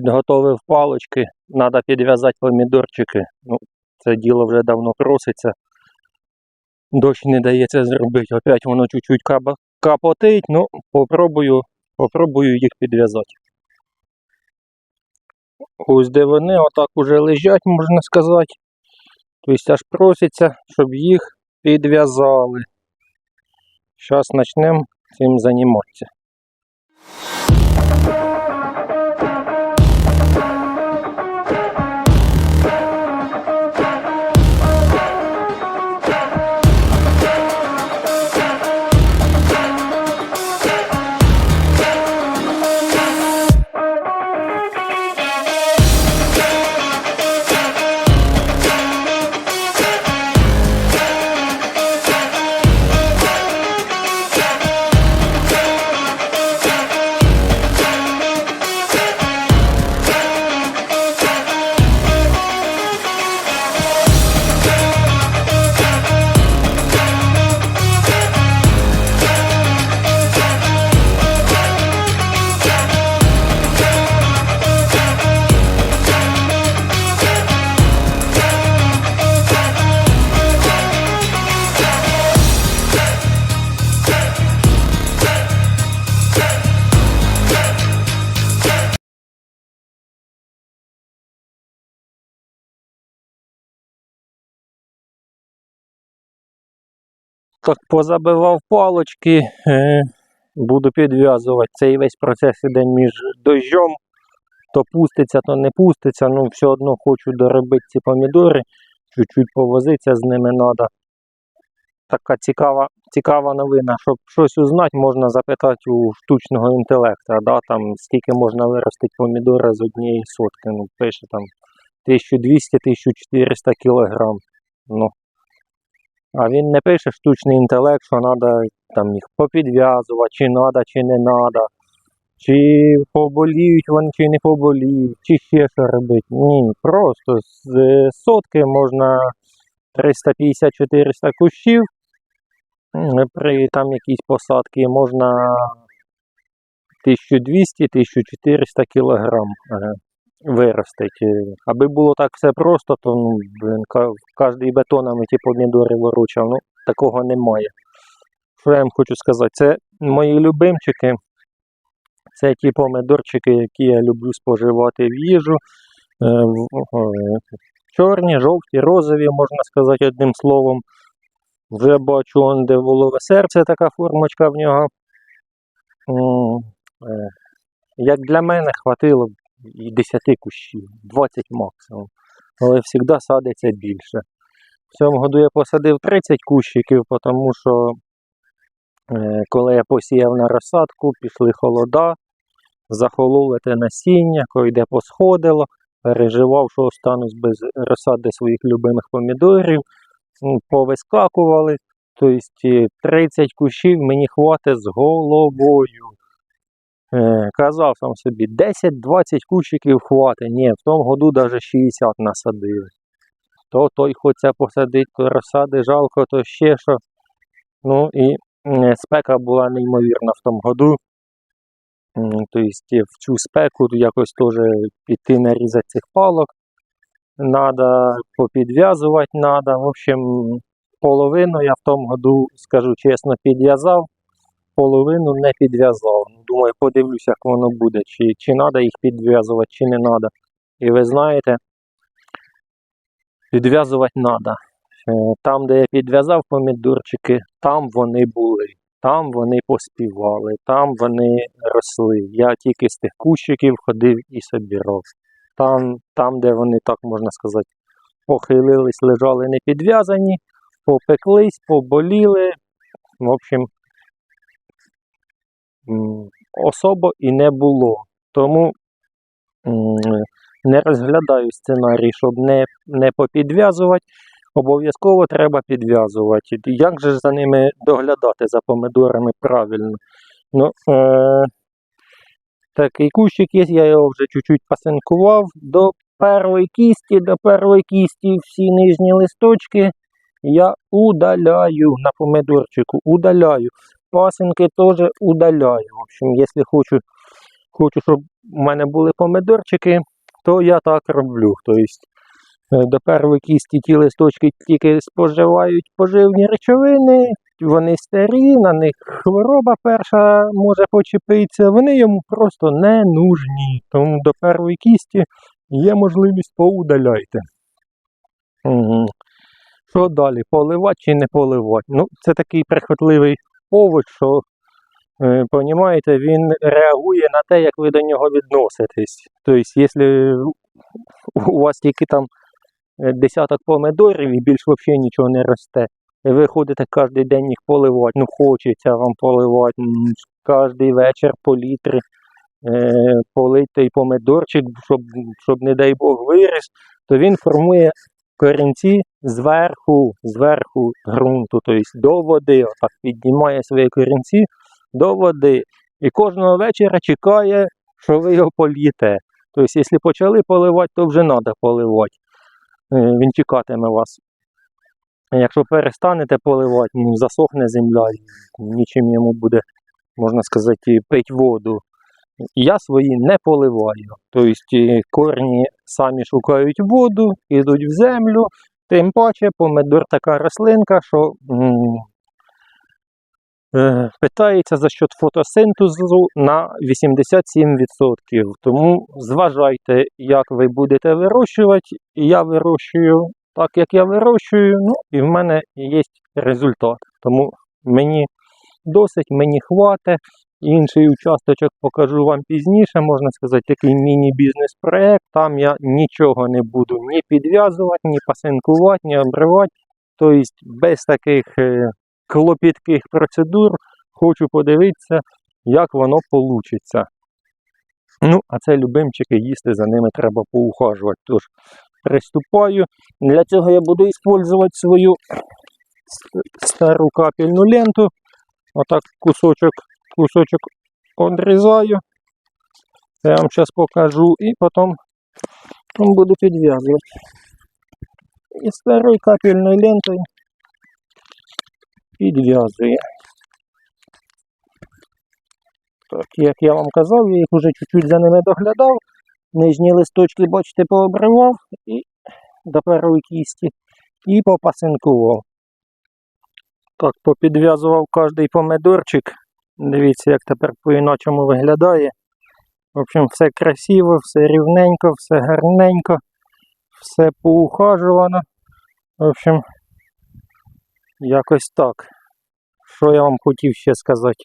Підготовив палочки, треба підв'язати помідорчики. Ну, це діло вже давно проситься. Дощ не дає це зробити. Опять воно чуть-чуть капотить, ну попробую, попробую їх підв'язати. Ось де вони отак уже лежать, можна сказати. Тобто аж проситься, щоб їх підв'язали. Зараз почнемо цим займатися. Так позабивав палочки, е, буду підв'язувати. Цей весь процес іде між дощом. То пуститься, то не пуститься. Ну, все одно хочу доробити ці помідори, чуть-чуть повозитися з ними треба. Така цікава, цікава новина. Щоб щось узнати, можна запитати у штучного інтелекту, да, там, скільки можна виростити помідори з однієї сотки. Ну, пише там 1200-1400 кілограм. Ну, а він не пише штучний інтелект, що треба там їх попідв'язувати, чи треба, чи не треба, чи поболіють вони, чи не поболіють, чи ще що робити. Ні, просто з е, сотки можна 350-400 кущів. При там якійсь посадці можна 1200-1400 кілограм е, виростить. Е, Аби було так все просто, то ну, блин, кожний бетонами ті помідори виручав. Ну, такого немає. Що я вам хочу сказати? Це мої любимчики. Це ті помидорчики, які я люблю споживати в їжу. Е, е, Чорні, жовті, розові, можна сказати одним словом. Вже бачу, он, де волове серце, така формочка в нього. Як для мене, хватило б і 10 кущів, 20 максимум. Але завжди садиться більше. В цьому году я посадив 30 кущиків, тому що е, коли я посіяв на розсадку, пішли холода, захололо те насіння, койде посходило, переживав, що останусь без розсади своїх любимих помідорів, повискакували. Тобто е, 30 кущів мені хватить з головою. Е, казав сам собі, 10-20 кущиків хватить. Ні, в тому году навіть 60 насадили. То той хоче посадити, то розсади жалко, то ще що. Ну і спека була неймовірна в тому году. Тобто в цю спеку якось теж піти нарізати цих палок. Надо попідв'язувати надо. В общем, половину я в тому году, скажу чесно, підв'язав, половину не підв'язав. Думаю, подивлюся, як воно буде, чи, чи треба їх підв'язувати, чи не треба. І ви знаєте, підв'язувати треба. Там, де я підв'язав помідорчики, там вони були. Там вони поспівали, там вони росли. Я тільки з тих кущиків ходив і собирав. Там, там, де вони, так можна сказати, похилились, лежали не підв'язані, попеклись, поболіли. В общем, особо і не було. Тому не розглядаю сценарій, щоб не, не попідв'язувати. Обов'язково треба підв'язувати. Як же за ними доглядати за помидорами правильно? Ну, е- такий кущик є, я його вже чуть-чуть пасинкував. До першої кісті, до першої кісті всі нижні листочки я удаляю на помидорчику, удаляю. Пасинки теж удаляю. В общем, якщо хочу хочу, щоб у мене були помидорчики, то я так роблю. Тобто до першої кісті ті листочки тільки споживають поживні речовини, вони старі, на них хвороба перша може почепитися, вони йому просто не нужні. Тому до першої кісті є можливість поудаляйте. Що далі? Поливати чи не поливати? Ну, це такий прихотливий овоч, що, е, понімаєте, він реагує на те, як ви до нього відноситесь. Тобто, якщо у вас тільки там е, десяток помидорів і більш взагалі нічого не росте, і ви ходите кожен день їх поливати, ну хочеться вам поливати, кожен вечір по літрі е, полить той помидорчик, щоб, щоб, не дай Бог, виріс, то він формує корінці зверху, зверху ґрунту, тобто до води, отак піднімає свої корінці до води. І кожного вечора чекає, що ви його полієте. Тобто, якщо почали поливати, то вже треба поливати. Е, Він чекатиме вас. Якщо перестанете поливати, ну, засохне земля, і нічим йому буде, можна сказати, пить воду. Я свої не поливаю. Тобто корні самі шукають воду, йдуть в землю. Тим паче помидор така рослинка, що е, питається за счет фотосинтезу на 87%. Тому зважайте, як ви будете вирощувати. Я вирощую так, як я вирощую, ну і в мене є результат. Тому мені досить, мені хватить. Інший участочок покажу вам пізніше, можна сказати, такий міні-бізнес-проект. Там я нічого не буду ні підв'язувати, ні пасинкувати, ні обривати. Тобто без таких е, клопітких процедур хочу подивитися, як воно вийде. Ну, а це любимчики їсти, за ними треба поухажувати. Тож приступаю. Для цього я буду використовувати свою стару капельну ленту. Отак кусочок кусочок одрізаю. Це я вам зараз покажу і потім буду підв'язувати. І старою капельною лентою підв'язую. Так, як я вам казав, я їх вже чуть-чуть за ними доглядав. Нижні листочки, бачите, пообривав і до першої кісті і попасинкував. Так, попідв'язував кожний помидорчик. Дивіться, як тепер по-іначому виглядає. В общем, все красиво, все рівненько, все гарненько, все поухажувано. В общем, якось так. Що я вам хотів ще сказати?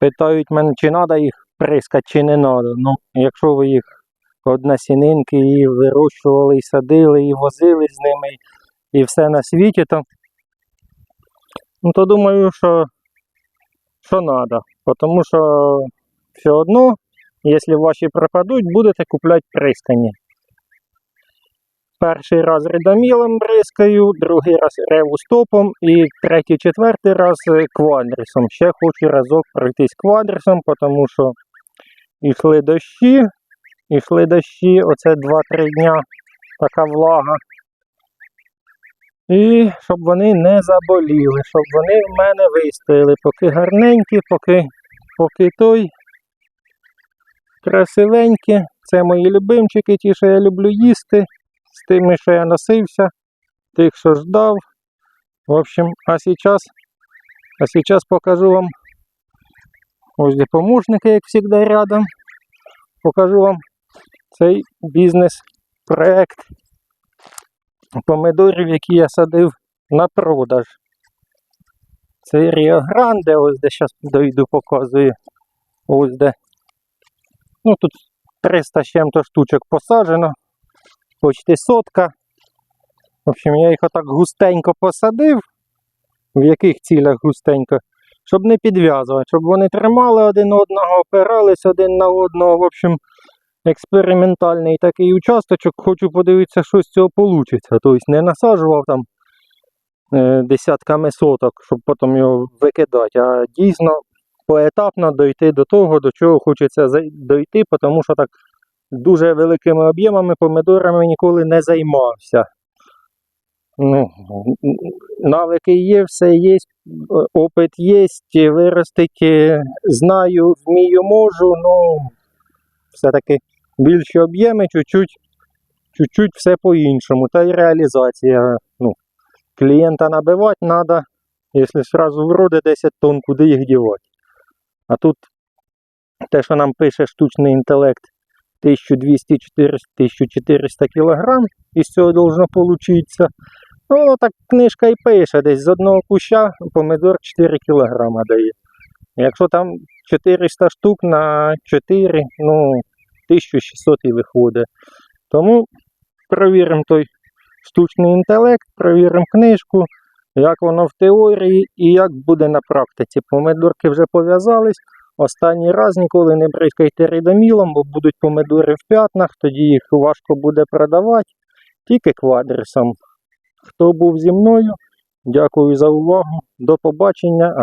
Питають мене, чи треба їх прискати, чи не треба. Ну, якщо ви їх односінинки і вирощували, і садили, і возили з ними, і все на світі, то, ну, то думаю, що що треба. Тому що все одно, якщо ваші пропадуть, будете купляти прискані. Перший раз редомілом бризкаю, другий раз ревустопом і третій, четвертий раз е, квадрісом. Ще хочу разок пройтись квадрісом, тому що йшли дощі, йшли дощі, оце 2-3 дня така влага. І щоб вони не заболіли, щоб вони в мене вистояли, поки гарненькі, поки, поки той красивенькі. Це мої любимчики, ті, що я люблю їсти, з тими, що я носився, тих, що ждав. В общем, а зараз, а сейчас покажу вам ось де помощники, як завжди, рядом. Покажу вам цей бізнес-проект помидорів, які я садив на продаж. Це Rio Grande, ось де зараз дойду, показую. Ось де. Ну тут 300 з чим-то штучок посаджено. Почти сотка. В общем, я їх отак густенько посадив. В яких цілях густенько? Щоб не підв'язувати, щоб вони тримали один одного, опирались один на одного. В общем, експериментальний такий участочок. Хочу подивитися, що з цього вийде. Тобто не насаджував там е, десятками соток, щоб потім його викидати, а дійсно поетапно дойти до того, до чого хочеться дойти, тому що так дуже великими об'ємами помидорами ніколи не займався. Ну, навики є, все є, опит є, виростити знаю, вмію, можу, ну все-таки більші об'єми, чуть-чуть, все по-іншому. Та й реалізація. Ну, клієнта набивати треба, якщо одразу вроде 10 тонн, куди їх дівати. А тут те, що нам пише штучний інтелект 1200-1400 кг, із цього должно получитися. Ну, так книжка і пише, десь з одного куща помидор 4 кг дає. Якщо там 400 штук на 4, ну, 1600 і виходить. Тому перевіримо той штучний інтелект, перевіримо книжку, як воно в теорії і як буде на практиці. Помидорки вже пов'язались. Останній раз ніколи не бризкайте рідомілом, бо будуть помидори в п'ятнах, тоді їх важко буде продавати, тільки квадрисом. Хто був зі мною, дякую за увагу. До побачення.